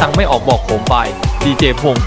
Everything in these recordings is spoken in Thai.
ตังไม่ออกบอกผมไปดีเจพงษ์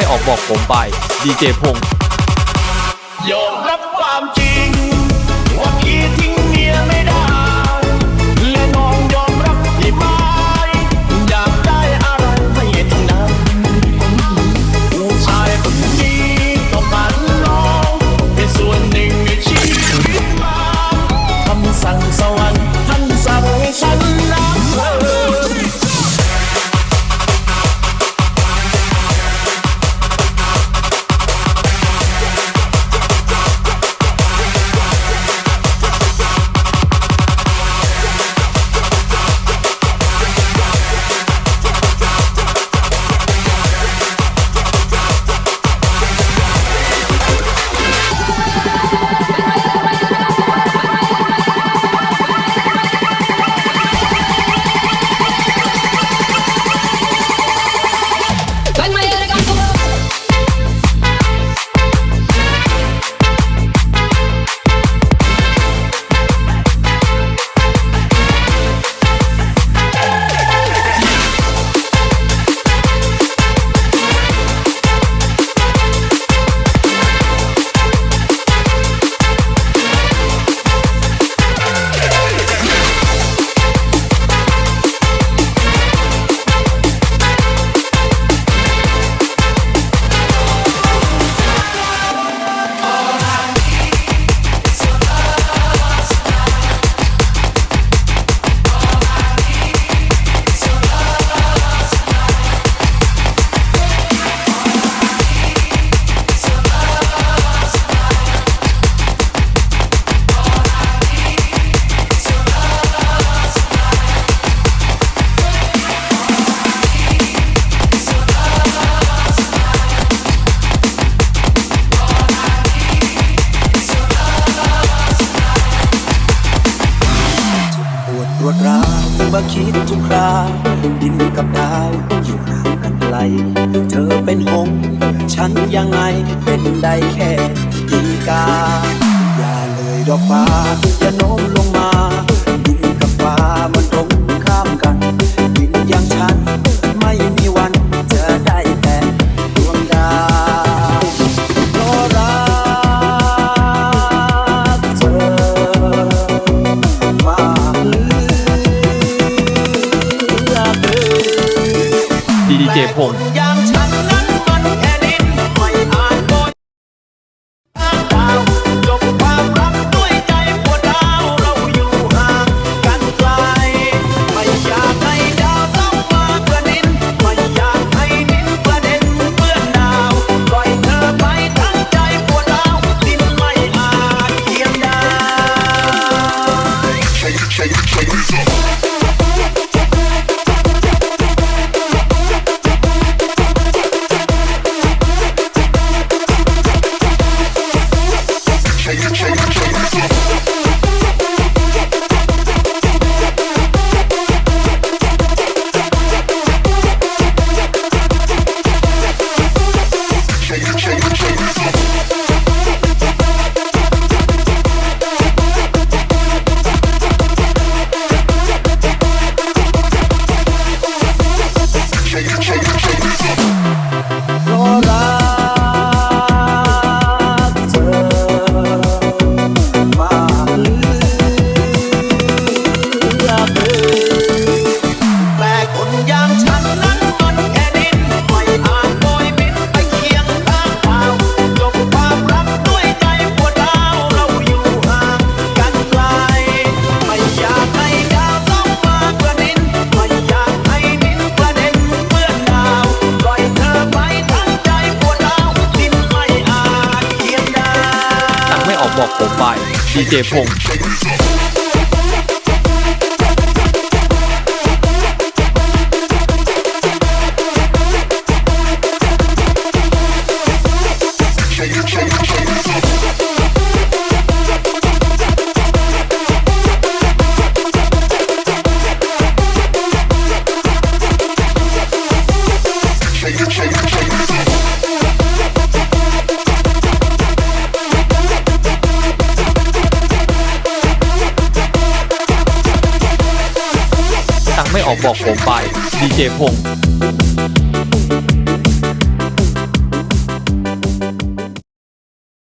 ไม่ออกบอกผมไปดีเจพงษ์ยอมรับ ก็คิดทุกคราดินกับดาวอยู่ห่างกันไกล เธอเป็นหง ฉันยังไงเป็นได้แค่กีกา อย่าเลยดอกฟ้าอย่าโน้มลงมา microphone. 我拜你解碰。 บอกผมไปดีเจพง